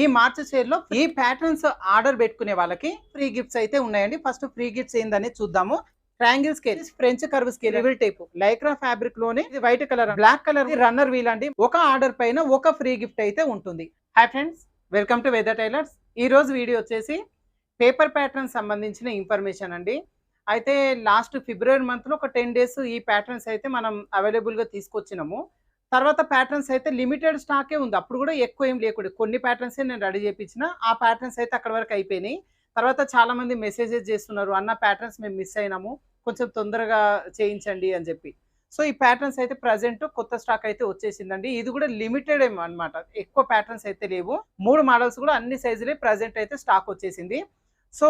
ఈ మార్చ్ సేల్లో ఈ ప్యాటర్న్స్ ఆర్డర్ పెట్టుకునే వాళ్ళకి ఫ్రీ గిఫ్ట్స్ అయితే ఉన్నాయండి. ఫస్ట్ ఫ్రీ గిఫ్ట్స్ ఏందని చూద్దాము. Triangle scale French curve scale రివిల్ type lycra ఫ్యాబ్రిక్లోనే ఇది white colour black colour runner wheel అండి. ఒక ఆర్డర్ పైన ఒక ఫ్రీ గిఫ్ట్ అయితే ఉంటుంది. Hi friends welcome to weather tailors ఈ రోజు వీడియో వచ్చేసి పేపర్ ప్యాటర్న్ సంబంధించిన ఇన్ఫర్మేషన్ అండి. అయితే లాస్ట్ ఫిబ్రవరి మంత్లో ఒక టెన్ డేస్ ఈ ప్యాటర్న్స్ అయితే మనం అవైలబుల్గా తీసుకొచ్చినాము. తర్వాత ప్యాటర్న్స్ అయితే లిమిటెడ్ స్టాకే ఉంది. అప్పుడు కూడా ఎక్కువ ఏం లేకుండా. కొన్ని ప్యాటర్న్సే నేను రెడీ చేయించిన ఆ ప్యాటర్న్స్ అయితే అక్కడ వరకు అయిపోయినాయి. తర్వాత చాలా మంది మెసేజెస్ చేస్తున్నారు అన్న ప్యాటర్న్స్ మేము మిస్ అయినాము. కొంచెం తొందరగా చేయించండి అని చెప్పి. సో ఈ ప్యాటర్న్స్ అయితే ప్రజెంట్ కొత్త స్టాక్ అయితే వచ్చేసిందండి. ఇది కూడా లిమిటెడ్ అనమాట ఎక్కువ ప్యాటర్న్స్ అయితే లేవు. మూడు మోడల్స్ కూడా అన్ని సైజులే ప్రజెంట్ అయితే స్టాక్ వచ్చేసింది. సో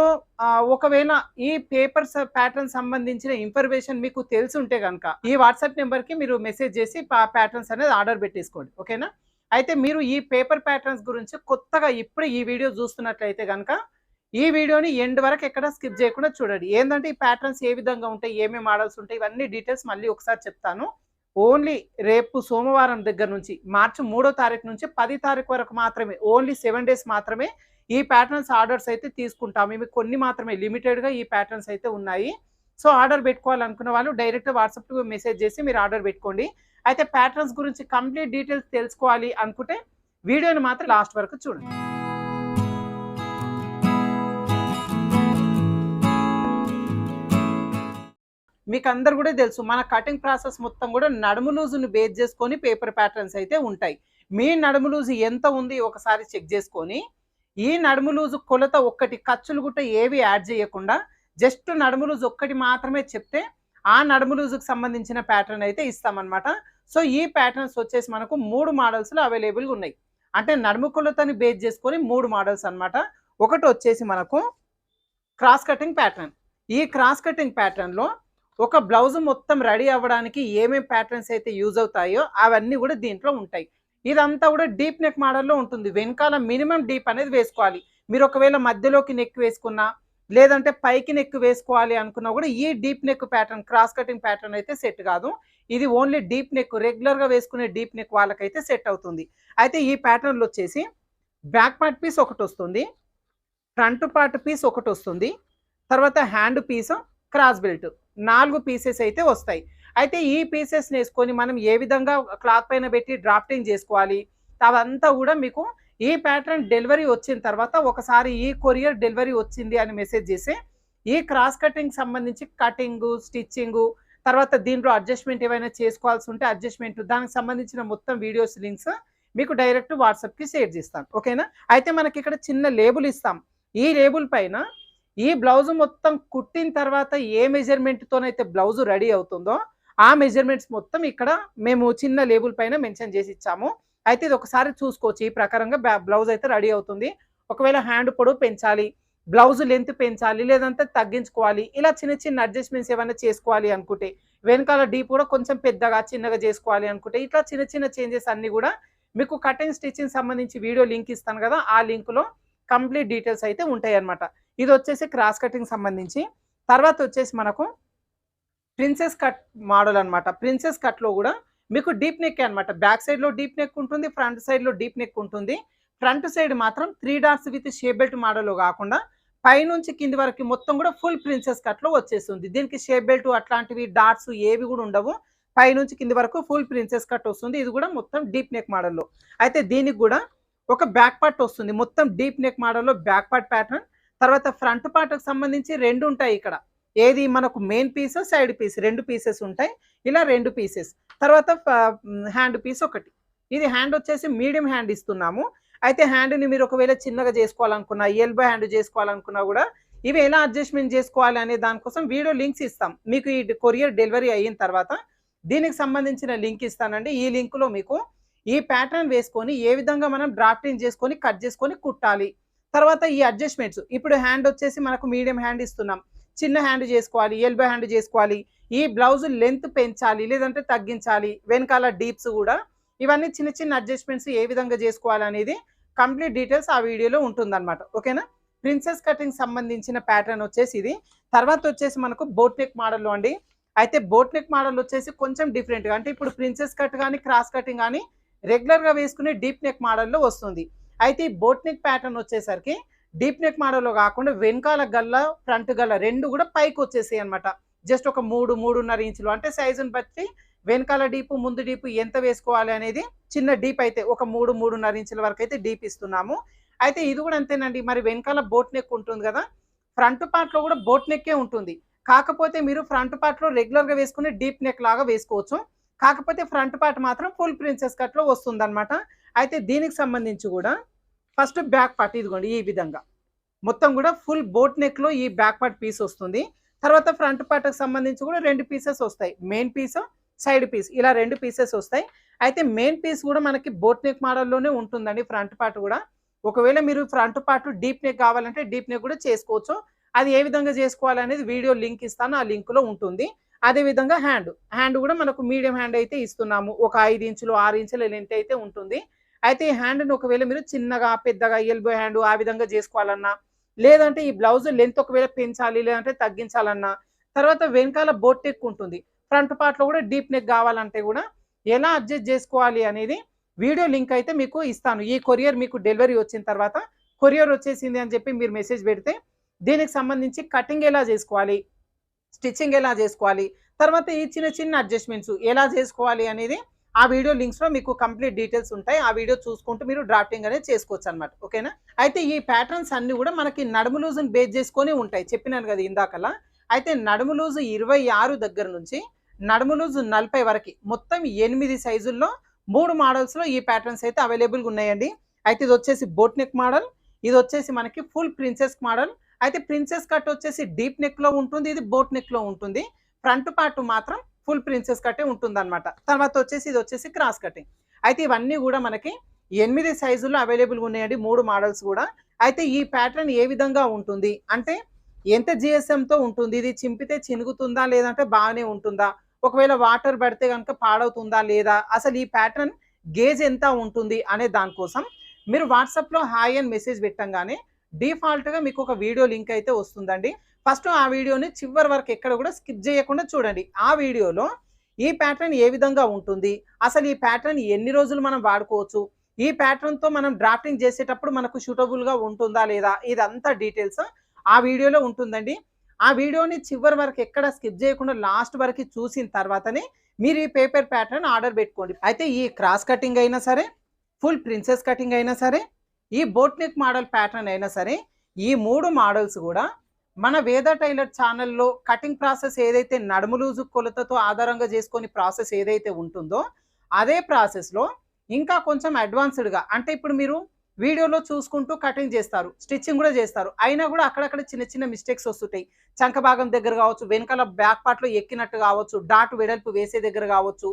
ఒకవేళ ఈ పేపర్స్ ప్యాటర్న్ సంబంధించిన ఇన్ఫర్మేషన్ మీకు తెలిసి ఉంటే కనుక ఈ వాట్సాప్ నెంబర్కి మీరు మెసేజ్ చేసి ప్యాటర్న్స్ అనేది ఆర్డర్ పెట్టేసుకోండి. ఓకేనా? అయితే మీరు ఈ పేపర్ ప్యాటర్న్స్ గురించి కొత్తగా ఇప్పుడు ఈ వీడియో చూస్తున్నట్లయితే కనుక ఈ వీడియోని ఎండ్ వరకు ఎక్కడ స్కిప్ చేయకుండా చూడండి. ఏంటంటే ఈ ప్యాటర్న్స్ ఏ విధంగా ఉంటాయి ఏమేమి మోడల్స్ ఉంటాయి ఇవన్నీ డీటెయిల్స్ మళ్ళీ ఒకసారి చెప్తాను. ఓన్లీ రేపు సోమవారం దగ్గర నుంచి మార్చి మూడో తారీఖు నుంచి పది తారీఖు వరకు మాత్రమే ఓన్లీ సెవెన్ డేస్ మాత్రమే ఈ ప్యాటర్న్స్ ఆర్డర్స్ అయితే తీసుకుంటాము. ఇవి కొన్ని మాత్రమే లిమిటెడ్గా ఈ ప్యాటర్న్స్ అయితే ఉన్నాయి. సో ఆర్డర్ పెట్టుకోవాలనుకున్న వాళ్ళు డైరెక్ట్ వాట్సాప్కి మెసేజ్ చేసి మీరు ఆర్డర్ పెట్టుకోండి. అయితే ప్యాటర్న్స్ గురించి కంప్లీట్ డీటెయిల్స్ తెలుసుకోవాలి అనుకుంటే వీడియోని మాత్రం లాస్ట్ వరకు చూడండి. మీకు అందరు కూడా తెలుసు మన కటింగ్ ప్రాసెస్ మొత్తం కూడా నడుము లూజును బేస్ చేసుకొని పేపర్ ప్యాటర్న్స్ అయితే ఉంటాయి. మీ నడుము లూజు ఎంత ఉంది ఒకసారి చెక్ చేసుకొని ఈ నడుము లూజు కొలత ఒక్కటి ఖర్చులు గుట్ట ఏవి యాడ్ చేయకుండా జస్ట్ నడుము లూజు ఒక్కటి మాత్రమే చెప్తే ఆ నడుము లూజుకు సంబంధించిన ప్యాటర్న్ అయితే ఇస్తామన్నమాట. సో ఈ ప్యాటర్న్స్ వచ్చేసి మనకు మూడు మోడల్స్లో అవైలబుల్గా ఉన్నాయి. అంటే నడుము కొలతని బేస్ చేసుకొని మూడు మోడల్స్ అన్నమాట. ఒకటి వచ్చేసి మనకు క్రాస్ కటింగ్ ప్యాటర్న్. ఈ క్రాస్ కటింగ్ ప్యాటర్న్లో ఒక బ్లౌజ్ మొత్తం రెడీ అవ్వడానికి ఏమేమి ప్యాటర్న్స్ అయితే యూజ్ అవుతాయో అవన్నీ కూడా దీంట్లో ఉంటాయి. ఇదంతా కూడా డీప్ నెక్ మోడల్లో ఉంటుంది. వెనకాల మినిమం డీప్ అనేది వేసుకోవాలి. మీరు ఒకవేళ మధ్యలోకి నెక్ వేసుకున్నా లేదంటే పైకి నెక్ వేసుకోవాలి అనుకున్నా కూడా ఈ deep neck pattern cross cutting pattern అయితే సెట్ కాదు. ఇది ఓన్లీ డీప్ నెక్ రెగ్యులర్గా వేసుకునే డీప్ నెక్ వాళ్ళకైతే సెట్ అవుతుంది. అయితే ఈ ప్యాటర్న్లో వచ్చేసి బ్యాక్ పార్ట్ పీస్ ఒకటి వస్తుంది ఫ్రంట్ పార్ట్ పీస్ ఒకటి వస్తుంది తర్వాత హ్యాండ్ పీస్ క్రాస్ బెల్ట్ నాలుగు పీసెస్ అయితే వస్తాయి. అయితే ఈ పీసెస్ వేసుకొని మనం ఏ విధంగా క్లాత్ పైన పెట్టి డ్రాఫ్టింగ్ చేసుకోవాలి? అవంతా కూడా మీకు ఈ ప్యాటర్న్ డెలివరీ వచ్చిన తర్వాత ఒకసారి ఈ కొరియర్ డెలివరీ వచ్చింది అని మెసేజ్ చేసి ఈ క్రాస్ కటింగ్ సంబంధించి కటింగు స్టిచ్చింగ్ తర్వాత దీంట్లో అడ్జస్ట్మెంట్ ఏమైనా చేసుకోవాల్సి ఉంటే అడ్జస్ట్మెంట్ దానికి సంబంధించిన మొత్తం వీడియోస్ లింక్స్ మీకు డైరెక్ట్ వాట్సాప్కి షేర్ చేస్తాను. ఓకేనా అయితే మనకి ఇక్కడ చిన్న లేబుల్ ఇస్తాం. ఈ లేబుల్ పైన ఈ బ్లౌజ్ మొత్తం కుట్టిన తర్వాత ఏ మెజర్మెంట్తోనైతే బ్లౌజ్ రెడీ అవుతుందో ఆ మెజర్మెంట్స్ మొత్తం ఇక్కడ మేము చిన్న లేబుల్ పైన మెన్షన్ చేసి ఇచ్చాము. అయితే ఇది ఒకసారి చూసుకోవచ్చు. ఈ ప్రకారంగా బ్లౌజ్ అయితే రెడీ అవుతుంది. ఒకవేళ హ్యాండ్ పొడవు పెంచాలి బ్లౌజ్ లెంత్ పెంచాలి లేదంటే తగ్గించుకోవాలి ఇలా చిన్న చిన్న అడ్జస్ట్మెంట్స్ ఏమైనా చేసుకోవాలి అనుకుంటే వెనకాల డీప్ కూడా కొంచెం పెద్దగా చిన్నగా చేసుకోవాలి అనుకుంటే ఇట్లా చిన్న చిన్న చేంజెస్ అన్ని కూడా మీకు కటింగ్ స్టిచ్చింగ్ సంబంధించి వీడియో లింక్ ఇస్తాను కదా ఆ లింక్లో కంప్లీట్ డీటెయిల్స్ అయితే ఉంటాయి అన్నమాట ఇది వచ్చేసి క్రాస్ కటింగ్ సంబంధించి. తర్వాత వచ్చేసి మనకు ప్రిన్సెస్ కట్ మోడల్ అన్నమాట. ప్రిన్సెస్ కట్లో కూడా మీకు డీప్ నెక్ అన్నమాట. బ్యాక్ సైడ్లో డీప్ నెక్ ఉంటుంది ఫ్రంట్ సైడ్లో డీప్ నెక్ ఉంటుంది. ఫ్రంట్ సైడ్ మాత్రం three dots with shape belt మోడల్లో కాకుండా పైనుంచి కింది వరకు మొత్తం కూడా ఫుల్ ప్రిన్సెస్ కట్లో వచ్చేస్తుంది. దీనికి షేప్ బెల్ట్ అట్లాంటివి డాట్స్ ఏవి కూడా ఉండవు. పైనుంచి కింది వరకు ఫుల్ ప్రిన్సెస్ కట్ వస్తుంది. ఇది కూడా మొత్తం డీప్ నెక్ మోడల్లో అయితే దీనికి కూడా ఒక బ్యాక్ పార్ట్ వస్తుంది. మొత్తం డీప్ నెక్ మోడల్లో బ్యాక్ పార్ట్ ప్యాటర్న్. తర్వాత ఫ్రంట్ పార్ట్కి సంబంధించి రెండు ఉంటాయి ఇక్కడ. ఏది మనకు మెయిన్ పీస్ సైడ్ పీస్ రెండు పీసెస్ ఉంటాయి. ఇలా రెండు పీసెస్ తర్వాత హ్యాండ్ పీస్ ఒకటి. ఇది హ్యాండ్ వచ్చేసి మీడియం హ్యాండ్ ఇస్తున్నాము. అయితే హ్యాండ్ని మీరు ఒకవేళ చిన్నగా చేసుకోవాలనుకున్నా ఎల్బో హ్యాండ్ చేసుకోవాలనుకున్నా కూడా ఇవి ఎలా అడ్జస్ట్మెంట్ చేసుకోవాలి అనే దానికోసం వీడియో లింక్స్ ఇస్తాం. మీకు ఈ కొరియర్ డెలివరీ అయిన తర్వాత దీనికి సంబంధించిన లింక్ ఇస్తానండి. ఈ లింక్లో మీకు ఈ ప్యాటర్న్ వేసుకొని ఏ విధంగా మనం డ్రాఫ్టింగ్ చేసుకొని కట్ చేసుకొని కుట్టాలి. తర్వాత ఈ అడ్జస్ట్మెంట్స్ ఇప్పుడు హ్యాండ్ వచ్చేసి మనకు మీడియం హ్యాండ్ ఇస్తున్నాం. చిన్న హ్యాండ్ చేసుకోవాలి ఎల్బో హ్యాండ్ చేసుకోవాలి ఈ బ్లౌజ్ లెంత్ పెంచాలి లేదంటే తగ్గించాలి వెనకాల డీప్స్ కూడా. ఇవన్నీ చిన్న చిన్న అడ్జస్ట్మెంట్స్ ఏ విధంగా చేసుకోవాలి అనేది కంప్లీట్ డీటెయిల్స్ ఆ వీడియోలో ఉంటుందన్నమాట. ఓకేనా? ప్రిన్సెస్ కటింగ్ సంబంధించిన ప్యాటర్న్ వచ్చేసి ఇది. తర్వాత వచ్చేసి మనకు బోట్ నెక్ మోడల్లో అండి. అయితే బోట్ నెక్ మోడల్ వచ్చేసి కొంచెం డిఫరెంట్గా అంటే ఇప్పుడు ప్రిన్సెస్ కట్ కానీ క్రాస్ కటింగ్ కానీ రెగ్యులర్గా వేసుకునే డీప్ నెక్ మోడల్లో వస్తుంది. అయితే ఈ బోట్ నెక్ ప్యాటర్న్ వచ్చేసరికి డీప్ నెక్ మోడల్లో కాకుండా వెనకాల గల్ల ఫ్రంట్ గల్ల రెండు కూడా పైకి వచ్చేసాయి అనమాట జస్ట్ ఒక మూడు మూడున్నర ఇంచులు. అంటే సైజుని బట్టి వెనకాల డీపు ముందు డీపు ఎంత వేసుకోవాలి అనేది చిన్న డీప్ అయితే ఒక మూడు మూడున్నర ఇంచుల వరకు అయితే డీప్ ఇస్తున్నాము. అయితే ఇది కూడా అంతేనండి. మరి వెనకాల బోట్ నెక్ ఉంటుంది కదా ఫ్రంట్ పార్ట్లో కూడా బోట్ నెక్కే ఉంటుంది. కాకపోతే మీరు ఫ్రంట్ పార్ట్లో రెగ్యులర్గా వేసుకుని డీప్ నెక్ లాగా వేసుకోవచ్చు. కాకపోతే ఫ్రంట్ పార్ట్ మాత్రం ఫుల్ ప్రిన్సెస్ కట్లో వస్తుంది అయితే దీనికి సంబంధించి కూడా ఫస్ట్ బ్యాక్ పార్ట్ ఇదిగోండి ఈ విధంగా. మొత్తం కూడా ఫుల్ బోట్ నెక్లో ఈ బ్యాక్ పార్ట్ పీస్ వస్తుంది. తర్వాత ఫ్రంట్ పార్ట్కి సంబంధించి కూడా రెండు పీసెస్ వస్తాయి. మెయిన్ పీస్ సైడ్ పీస్ ఇలా రెండు పీసెస్ వస్తాయి. అయితే మెయిన్ పీస్ కూడా మనకి బోట్ నెక్ మోడల్లోనే ఉంటుందండి ఫ్రంట్ పార్ట్ కూడా. ఒకవేళ మీరు ఫ్రంట్ పార్ట్ డీప్ నెక్ కావాలంటే డీప్ నెక్ కూడా చేసుకోవచ్చు. అది ఏ విధంగా చేసుకోవాలనేది వీడియో లింక్ ఇస్తాను. ఆ లింక్లో ఉంటుంది. అదే విధంగా హ్యాండ్ హ్యాండ్ కూడా మనకు మీడియం హ్యాండ్ అయితే ఇస్తున్నాము. ఒక ఐదు ఇంచులు ఆరు ఇంచుల లెంత్ అయితే ఉంటుంది. అయితే ఈ హ్యాండ్ని ఒకవేళ మీరు చిన్నగా పెద్దగా ఎల్బో హ్యాండ్ ఆ విధంగా చేసుకోవాలన్నా లేదంటే ఈ బ్లౌజ్ లెంత్ ఒకవేళ పెంచాలి లేదంటే తగ్గించాలన్నా తర్వాత వెనకాల బోట్ నెక్ ఉంటుంది. ఫ్రంట్ పార్ట్లో కూడా డీప్ నెక్ కావాలంటే కూడా ఎలా అడ్జస్ట్ చేసుకోవాలి అనేది వీడియో లింక్ అయితే మీకు ఇస్తాను. ఈ కొరియర్ మీకు డెలివరీ వచ్చిన తర్వాత కొరియర్ వచ్చేసింది అని చెప్పి మీరు మెసేజ్ పెడితే దీనికి సంబంధించి కటింగ్ ఎలా చేసుకోవాలి స్టిచ్చింగ్ ఎలా చేసుకోవాలి తర్వాత ఈ చిన్న చిన్న అడ్జస్ట్మెంట్స్ ఎలా చేసుకోవాలి అనేది ఆ వీడియో లింక్స్లో మీకు కంప్లీట్ డీటెయిల్స్ ఉంటాయి. ఆ వీడియో చూసుకుంటూ మీరు డ్రాఫ్టింగ్ అనేది చేసుకోవచ్చు అనమాట ఓకేనా? అయితే ఈ ప్యాటర్న్స్ అన్ని కూడా మనకి నడుము లూజుని బేస్ చేసుకొని ఉంటాయి. చెప్పినాను కదా ఇందాకలా. అయితే నడుము లూజు ఇరవై ఆరు దగ్గర నుంచి నడుము లూజు నలభై వరకు మొత్తం ఎనిమిది సైజుల్లో మూడు మోడల్స్లో ఈ ప్యాటర్న్స్ అయితే అవైలబుల్గా ఉన్నాయండి. అయితే ఇది వచ్చేసి బోట్ నెక్ మోడల్ ఇది వచ్చేసి మనకి ఫుల్ ప్రిన్సెస్ మోడల్ అయితే ప్రిన్సెస్ కట్ వచ్చేసి డీప్ నెక్లో ఉంటుంది. ఇది బోట్ నెక్లో ఉంటుంది. ఫ్రంట్ పార్ట్ మాత్రం ఫుల్ ప్రిన్సెస్ కట్టే ఉంటుంది అనమాట తర్వాత వచ్చేసి ఇది వచ్చేసి క్రాస్ కటింగ్. అయితే ఇవన్నీ కూడా మనకి ఎనిమిది సైజుల్లో అవైలబుల్గా ఉన్నాయండి మూడు మోడల్స్ కూడా. అయితే ఈ ప్యాటర్న్ ఏ విధంగా ఉంటుంది? అంటే ఎంత జిఎస్ఎంతో ఉంటుంది? ఇది చింపితే చినుగుతుందా? లేదంటే బాగానే ఉంటుందా? ఒకవేళ వాటర్ పడితే కనుక పాడవుతుందా? లేదా? అసలు ఈ ప్యాటర్న్ గేజ్ ఎంత ఉంటుంది? అనే దానికోసం మీరు వాట్సాప్లో హాయ్ అని మెసేజ్ పెట్టంగానే డిఫాల్ట్గా మీకు ఒక వీడియో లింక్ అయితే వస్తుందండి. ఫస్ట్ ఆ వీడియోని చివరి వరకు ఎక్కడ కూడా స్కిప్ చేయకుండా చూడండి. ఆ వీడియోలో ఈ ప్యాటర్న్ ఏ విధంగా ఉంటుంది? అసలు ఈ ప్యాటర్న్ ఎన్ని రోజులు మనం వాడుకోవచ్చు? ఈ ప్యాటర్న్తో మనం డ్రాఫ్టింగ్ చేసేటప్పుడు మనకు సూటబుల్గా ఉంటుందా లేదా? ఇదంతా డీటెయిల్స్ ఆ వీడియోలో ఉంటుందండి. ఆ వీడియోని చివరి వరకు ఎక్కడ స్కిప్ చేయకుండా లాస్ట్ వరకు చూసిన తర్వాతనే మీరు ఈ పేపర్ ప్యాటర్న్ ఆర్డర్ పెట్టుకోండి. అయితే ఈ క్రాస్ కటింగ్ అయినా సరే ఫుల్ ప్రిన్సెస్ కటింగ్ అయినా సరే ఈ బోట్ నెక్ మోడల్ ప్యాటర్న్ అయినా సరే ఈ మూడు మోడల్స్ కూడా మన వేద టైలర్ ఛానల్లో కటింగ్ ప్రాసెస్ ఏదైతే నడుము లూజు కొలతతో ఆధారంగా చేసుకొని ప్రాసెస్ ఏదైతే ఉంటుందో అదే ప్రాసెస్లో ఇంకా కొంచెం అడ్వాన్స్డ్గా అంటే ఇప్పుడు మీరు వీడియోలో చూసుకుంటూ కటింగ్ చేస్తారు స్టిచ్చింగ్ కూడా చేస్తారు అయినా కూడా అక్కడక్కడ చిన్న చిన్న మిస్టేక్స్ వస్తుంటాయి. చంక భాగం దగ్గర కావచ్చు వెనకాల బ్యాక్ పార్ట్లో ఎక్కినట్టు కావచ్చు డాట్ వెడల్పు వేసే దగ్గర కావచ్చు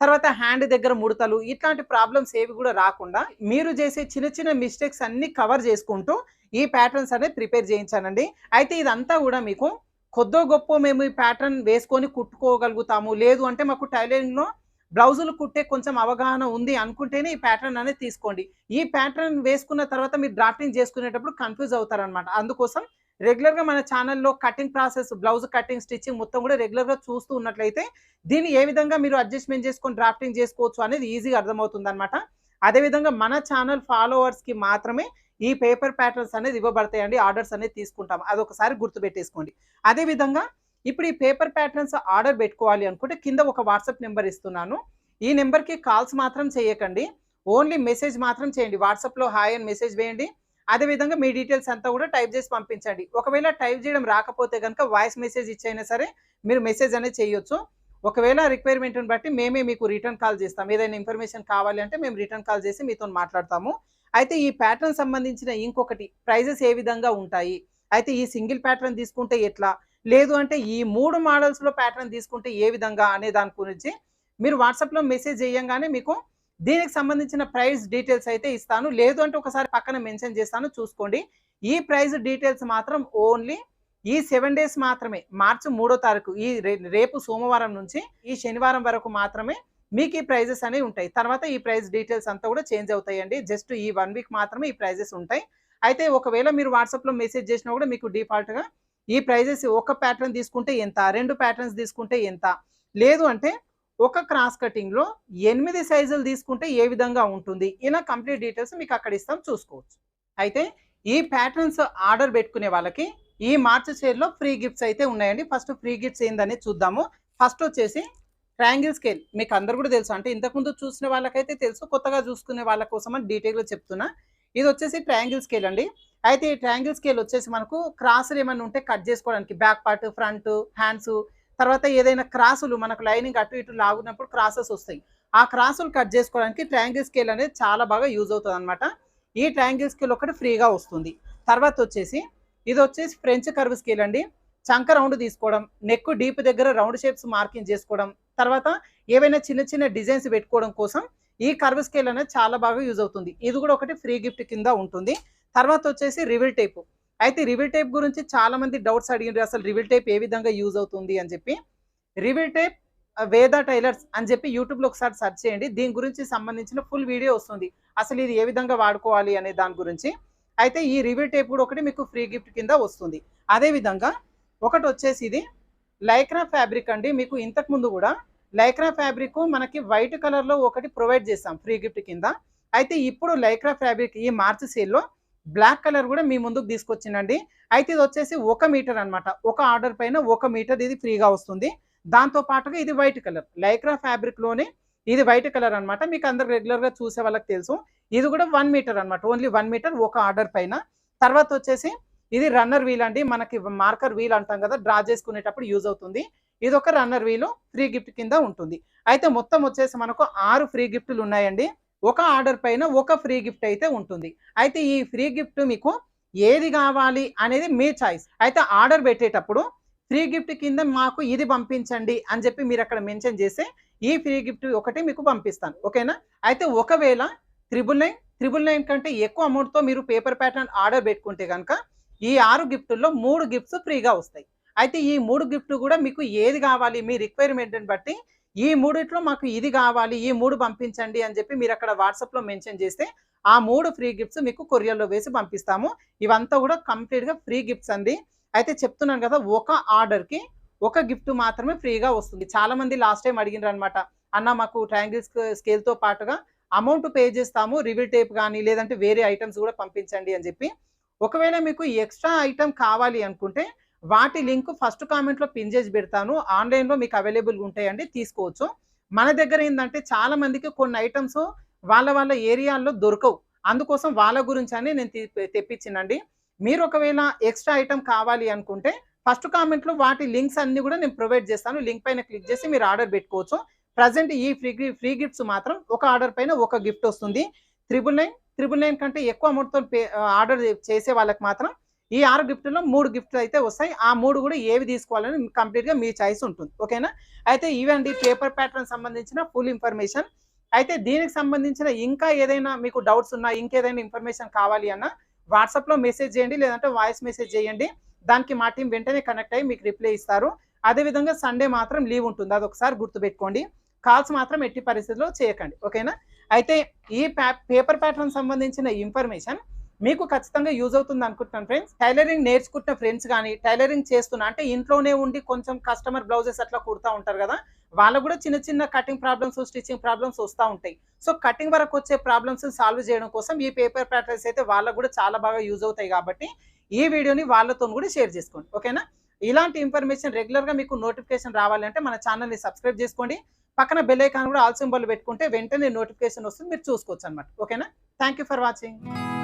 తర్వాత హ్యాండ్ దగ్గర ముడతలు ఇట్లాంటి ప్రాబ్లమ్స్ ఏవి కూడా రాకుండా మీరు చేసే చిన్న చిన్న మిస్టేక్స్ అన్ని కవర్ చేసుకుంటూ ఈ ప్యాటర్న్స్ అనేది ప్రిపేర్ చేయించానండి. అయితే ఇదంతా కూడా మీకు కొద్దో గొప్ప మేము ఈ ప్యాటర్న్ వేసుకొని కుట్టుకోగలుగుతాము. లేదు అంటే మాకు టైలరింగ్లో బ్లౌజులు కుట్టే కొంచెం అవగాహన ఉంది అనుకుంటేనే ఈ ప్యాటర్న్ అనేది తీసుకోండి. ఈ ప్యాటర్న్ వేసుకున్న తర్వాత మీరు డ్రాఫ్టింగ్ చేసుకునేటప్పుడు కన్ఫ్యూజ్ అవుతారనమాట అందుకోసం రెగ్యులర్గా మన ఛానల్లో cutting process blouse cutting stitching మొత్తం కూడా రెగ్యులర్గా చూస్తూ ఉన్నట్లయితే దీన్ని ఏ విధంగా మీరు అడ్జస్ట్మెంట్ చేసుకొని డ్రాఫ్టింగ్ చేసుకోవచ్చు అనేది ఈజీగా అర్థమవుతుంది అనమాట అదేవిధంగా మన ఛానల్ ఫాలోవర్స్కి మాత్రమే ఈ పేపర్ ప్యాటర్న్స్ అనేది ఇవ్వబడతాయండి ఆర్డర్స్ అనేది తీసుకుంటాం. అదొకసారి గుర్తుపెట్టేసుకోండి. అదేవిధంగా ఇప్పుడు ఈ పేపర్ ప్యాటర్న్స్ ఆర్డర్ పెట్టుకోవాలి అనుకుంటే కింద ఒక వాట్సాప్ నెంబర్ ఇస్తున్నాను. ఈ నెంబర్కి కాల్స్ మాత్రం చేయకండి. ఓన్లీ మెసేజ్ మాత్రం చేయండి. వాట్సాప్లో హాయ్ అని మెసేజ్ వేయండి. అదేవిధంగా మీ డీటెయిల్స్ అంతా కూడా టైప్ చేసి పంపించండి. ఒకవేళ టైప్ చేయడం రాకపోతే కనుక వాయిస్ మెసేజ్ ఇచ్చైనా సరే మీరు మెసేజ్ అనేది చేయొచ్చు. ఒకవేళ రిక్వైర్మెంట్ని బట్టి మేమే మీకు రిటర్న్ కాల్ చేస్తాం. ఏదైనా ఇన్ఫర్మేషన్ కావాలి అంటే మేము రిటర్న్ కాల్ చేసి మీతో మాట్లాడతాము. అయితే ఈ ప్యాటర్న్ సంబంధించిన ఇంకొకటి ప్రైజెస్ ఏ విధంగా ఉంటాయి? అయితే ఈ సింగిల్ ప్యాటర్న్ తీసుకుంటే ఎట్లా? లేదు అంటే ఈ మూడు మోడల్స్లో ప్యాటర్న్ తీసుకుంటే ఏ విధంగా? అనే దాని గురించి మీరు వాట్సాప్లో మెసేజ్ చేయంగానే మీకు దీనికి సంబంధించిన ప్రైస్ డీటెయిల్స్ అయితే ఇస్తాను. లేదు అంటే ఒకసారి పక్కన మెన్షన్ చేస్తాను. చూసుకోండి. ఈ ప్రైస్ డీటెయిల్స్ మాత్రం ఓన్లీ ఈ సెవెన్ డేస్ మాత్రమే. మార్చి మూడో తారీఖు ఈ రే- రేపు సోమవారం నుంచి ఈ శనివారం వరకు మాత్రమే మీకు ఈ ప్రైజెస్ అనేవి ఉంటాయి. తర్వాత ఈ ప్రైస్ డీటెయిల్స్ అంతా కూడా చేంజ్ అవుతాయండి. జస్ట్ ఈ వన్ వీక్ మాత్రమే ఈ ప్రైజెస్ ఉంటాయి. అయితే ఒకవేళ మీరు వాట్సాప్లో మెసేజ్ చేసినా కూడా మీకు డిఫాల్ట్గా ఈ ప్రైజెస్ ఒక ప్యాటర్న్ తీసుకుంటే ఎంత రెండు ప్యాటర్న్స్ తీసుకుంటే ఎంత? లేదు అంటే ఒక క్రాస్ కటింగ్లో ఎనిమిది సైజులు తీసుకుంటే ఏ విధంగా ఉంటుంది? ఇలా కంప్లీట్ డీటెయిల్స్ మీకు అక్కడ ఇస్తాం చూసుకోవచ్చు. అయితే ఈ ప్యాటర్న్స్ ఆర్డర్ పెట్టుకునే వాళ్ళకి ఈ మార్చ్ షేర్లో ఫ్రీ గిఫ్ట్స్ అయితే ఉన్నాయండి. ఫస్ట్ ఫ్రీ గిఫ్ట్స్ ఏందనేది చూద్దాము. ఫస్ట్ వచ్చేసి ట్రయాంగిల్ స్కేల్. మీకు అందరు కూడా తెలుసు. అంటే ఇంతకుముందు చూసిన వాళ్ళకైతే తెలుసు. కొత్తగా చూసుకునే వాళ్ళ కోసం అని డీటెయిల్గా చెప్తున్నా. ఇది వచ్చేసి ట్రయాంగిల్ స్కేల్ అండి. అయితే ఈ ట్రయాంగిల్ స్కేల్ వచ్చేసి మనకు క్రాసులు ఏమైనా ఉంటే కట్ చేసుకోవడానికి బ్యాక్ పార్ట్ ఫ్రంట్ హ్యాండ్స్ తర్వాత ఏదైనా క్రాసులు మనకు లైనింగ్ అటు ఇటు లాగున్నప్పుడు క్రాసెస్ వస్తాయి. ఆ క్రాసులు కట్ చేసుకోవడానికి ట్రయాంగిల్ స్కేల్ అనేది చాలా బాగా యూజ్ అవుతుంది అనమాట ఈ ట్రయాంగిల్ స్కేల్ ఒకటి ఫ్రీగా వస్తుంది. తర్వాత వచ్చేసి ఇది వచ్చేసి ఫ్రెంచ్ కర్వ్ స్కేల్ అండి. చంక రౌండ్ తీసుకోవడం నెక్ డీప్ దగ్గర రౌండ్ షేప్స్ మార్కింగ్ చేసుకోవడం తర్వాత ఏవైనా చిన్న చిన్న డిజైన్స్ పెట్టుకోవడం కోసం ఈ కర్వ్ స్కేల్ అనేది చాలా బాగా యూజ్ అవుతుంది. ఇది కూడా ఒకటి ఫ్రీ గిఫ్ట్ కింద ఉంటుంది. తర్వాత వచ్చేసి రివిల్ టేపు. అయితే రివిల్ టేప్ గురించి చాలా మంది డౌట్స్ అడిగిండ్రు అసలు రివిల్ టేప్ ఏ విధంగా యూజ్ అవుతుంది అని చెప్పి. రివిల్ టేప్ వేద టైలర్స్ అని చెప్పి యూట్యూబ్లో ఒకసారి సెర్చ్ చేయండి. దీని గురించి సంబంధించిన ఫుల్ వీడియో వస్తుంది. అసలు ఇది ఏ విధంగా వాడుకోవాలి అనే దాని గురించి. అయితే ఈ రివ్యూ టేప్ కూడా ఒకటి మీకు ఫ్రీ గిఫ్ట్ కింద వస్తుంది. అదే విధంగా ఒకటి వచ్చేసి ఇది లైక్రా ఫ్యాబ్రిక్ అండి. మీకు ఇంతకు ముందు కూడా లైక్రా ఫ్యాబ్రిక్ మనకి వైట్ కలర్లో ఒకటి ప్రొవైడ్ చేస్తాం ఫ్రీ గిఫ్ట్ కింద. అయితే ఇప్పుడు లైక్రా ఫ్యాబ్రిక్ ఈ మార్చ్ సేల్లో బ్లాక్ కలర్ కూడా మీ ముందుకు తీసుకొచ్చిందండి. అయితే ఇది వచ్చేసి ఒక మీటర్ అన్నమాట. ఒక ఆర్డర్ పైన ఒక మీటర్ ఇది ఫ్రీగా వస్తుంది. దాంతో పాటుగా ఇది వైట్ కలర్. లైక్రా ఫ్యాబ్రిక్లోనే ఇది వైట్ కలర్ అన్నమాట. మీకు అందరు రెగ్యులర్గా చూసే వాళ్ళకి తెలుసు. ఇది కూడా వన్ మీటర్ అన్నమాట. ఓన్లీ వన్ మీటర్ ఒక ఆర్డర్ పైన. తర్వాత వచ్చేసి ఇది రన్నర్ వీల్ అండి. మనకి మార్కర్ వీల్ అంటాం కదా డ్రా చేసుకునేటప్పుడు యూజ్ అవుతుంది. ఇది ఒక రన్నర్ వీలు ఫ్రీ గిఫ్ట్ కింద ఉంటుంది. అయితే మొత్తం వచ్చేసి మనకు ఆరు ఫ్రీ గిఫ్ట్లు ఉన్నాయండి. ఒక ఆర్డర్ పైన ఒక ఫ్రీ గిఫ్ట్ అయితే ఉంటుంది. అయితే ఈ ఫ్రీ గిఫ్ట్ మీకు ఏది కావాలి అనేది మీ చాయిస్. అయితే ఆర్డర్ పెట్టేటప్పుడు ఫ్రీ గిఫ్ట్ కింద మాకు ఇది పంపించండి అని చెప్పి మీరు అక్కడ మెన్షన్ చేస్తే ఈ ఫ్రీ గిఫ్ట్ ఒకటి మీకు పంపిస్తాను. ఓకేనా? అయితే ఒకవేళ త్రిబుల్ నైన్ త్రిబుల్ నైన్ కంటే ఎక్కువ అమౌంట్తో మీరు పేపర్ ప్యాటర్న్ ఆర్డర్ పెట్టుకుంటే కనుక ఈ ఆరు గిఫ్టుల్లో మూడు గిఫ్ట్స్ ఫ్రీగా వస్తాయి. అయితే ఈ మూడు గిఫ్ట్ కూడా మీకు ఏది కావాలి మీ రిక్వైర్మెంట్ని బట్టి ఈ మూడిట్లో మాకు ఇది కావాలి ఈ మూడు పంపించండి అని చెప్పి మీరు అక్కడ వాట్సాప్లో మెన్షన్ చేస్తే ఆ మూడు ఫ్రీ గిఫ్ట్స్ మీకు కొరియర్లో వేసి పంపిస్తాము. ఇవంతా కూడా కంప్లీట్గా ఫ్రీ గిఫ్ట్స్ అండి. అయితే చెప్తున్నాను కదా ఒక ఆర్డర్కి ఒక గిఫ్ట్ మాత్రమే ఫ్రీగా వస్తుంది. చాలా మంది లాస్ట్ టైం అడిగినారు అనమాట అన్న మాకు ట్రయాంగిల్స్ స్కేల్తో పాటుగా అమౌంట్ పే చేస్తాము రివిల్ టేప్ కానీ లేదంటే వేరే ఐటమ్స్ కూడా పంపించండి అని చెప్పి. ఒకవేళ మీకు ఎక్స్ట్రా ఐటమ్ కావాలి అనుకుంటే వాటి లింక్ ఫస్ట్ కామెంట్లో పిన్ చేసి పెడతాను. ఆన్లైన్లో మీకు అవైలబుల్ ఉంటాయండి తీసుకోవచ్చు. మన దగ్గర ఏంటంటే చాలా మందికి కొన్ని ఐటమ్స్ వాళ్ళ వాళ్ళ ఏరియాల్లో దొరకవు. అందుకోసం వాళ్ళ గురించి అని నేను తెప్పించినండి. మీరు ఒకవేళ ఎక్స్ట్రా ఐటమ్ కావాలి అనుకుంటే ఫస్ట్ కామెంట్లో వాటి లింక్స్ అన్ని కూడా నేను ప్రొవైడ్ చేస్తాను. లింక్ పైన క్లిక్ చేసి మీరు ఆర్డర్ పెట్టుకోవచ్చు. ప్రజెంట్ ఈ ఫ్రీ ఫ్రీ గిఫ్ట్స్ మాత్రం ఒక ఆర్డర్ పైన ఒక గిఫ్ట్ వస్తుంది. త్రిబుల్ నైన్ త్రిబుల్ నైన్ కంటే ఎక్కువ అమౌంట్తో పే ఆర్డర్ చేసే వాళ్ళకి మాత్రం ఈ ఆరు గిఫ్ట్లో మూడు గిఫ్ట్లు అయితే వస్తాయి. ఆ మూడు కూడా ఏవి తీసుకోవాలని కంప్లీట్గా మీ చాయిస్ ఉంటుంది. ఓకేనా అయితే ఇవండి పేపర్ ప్యాటర్న్ సంబంధించిన ఫుల్ ఇన్ఫర్మేషన్ అయితే దీనికి సంబంధించిన ఇంకా ఏదైనా మీకు డౌట్స్ ఉన్నా ఇంకేదైనా ఇన్ఫర్మేషన్ కావాలి అన్న వాట్సాప్లో మెసేజ్ చేయండి లేదంటే వాయిస్ మెసేజ్ చేయండి. దానికి మా టీం వెంటనే కనెక్ట్ అయ్యి మీకు రిప్లై ఇస్తారు. అదేవిధంగా సండే మాత్రం లీవ్ ఉంటుంది. అది ఒకసారి గుర్తుపెట్టుకోండి. కాల్స్ మాత్రం ఎట్టి పరిస్థితుల్లో చేయకండి. ఓకేనా అయితే ఈ పేపర్ ప్యాటర్న్ సంబంధించిన ఇన్ఫర్మేషన్ మీకు ఖచ్చితంగా యూజ్ అవుతుంది అనుకుంటున్నాను ఫ్రెండ్స్ టైలరింగ్ నేర్చుకుంటున్న ఫ్రెండ్స్ కానీ టైలరింగ్ చేస్తున్నా అంటే ఇంట్లోనే ఉండి కొంచెం కస్టమర్ బ్లౌజెస్ అట్లా కుడతా ఉంటారు కదా వాళ్ళకు కూడా చిన్న చిన్న కటింగ్ ప్రాబ్లమ్స్ స్టిచ్చింగ్ ప్రాబ్లమ్స్ వస్తూ ఉంటాయి. సో కటింగ్ వరకు వచ్చే ప్రాబ్లమ్స్ సాల్వ్ చేయడం కోసం ఈ పేపర్ ప్యాటర్న్స్ అయితే వాళ్ళకు కూడా చాలా బాగా యూజ్ అవుతాయి కాబట్టి ఈ వీడియోని వాళ్ళతో కూడా షేర్ చేసుకోండి. ఓకేనా ఇలాంటి ఇన్ఫర్మేషన్ రెగ్యులర్గా మీకు నోటిఫికేషన్ రావాలంటే మన ఛానల్ని సబ్స్క్రైబ్ చేసుకోండి. పక్కన బెల్ ఐకాన్ కూడా ఆల్ సింబల్ పెట్టుకుంటే వెంటనే నోటిఫికేషన్ వస్తుంది మీరు చూసుకోవచ్చు అనమాట ఓకేనా థ్యాంక్ యూ ఫర్ వాచింగ్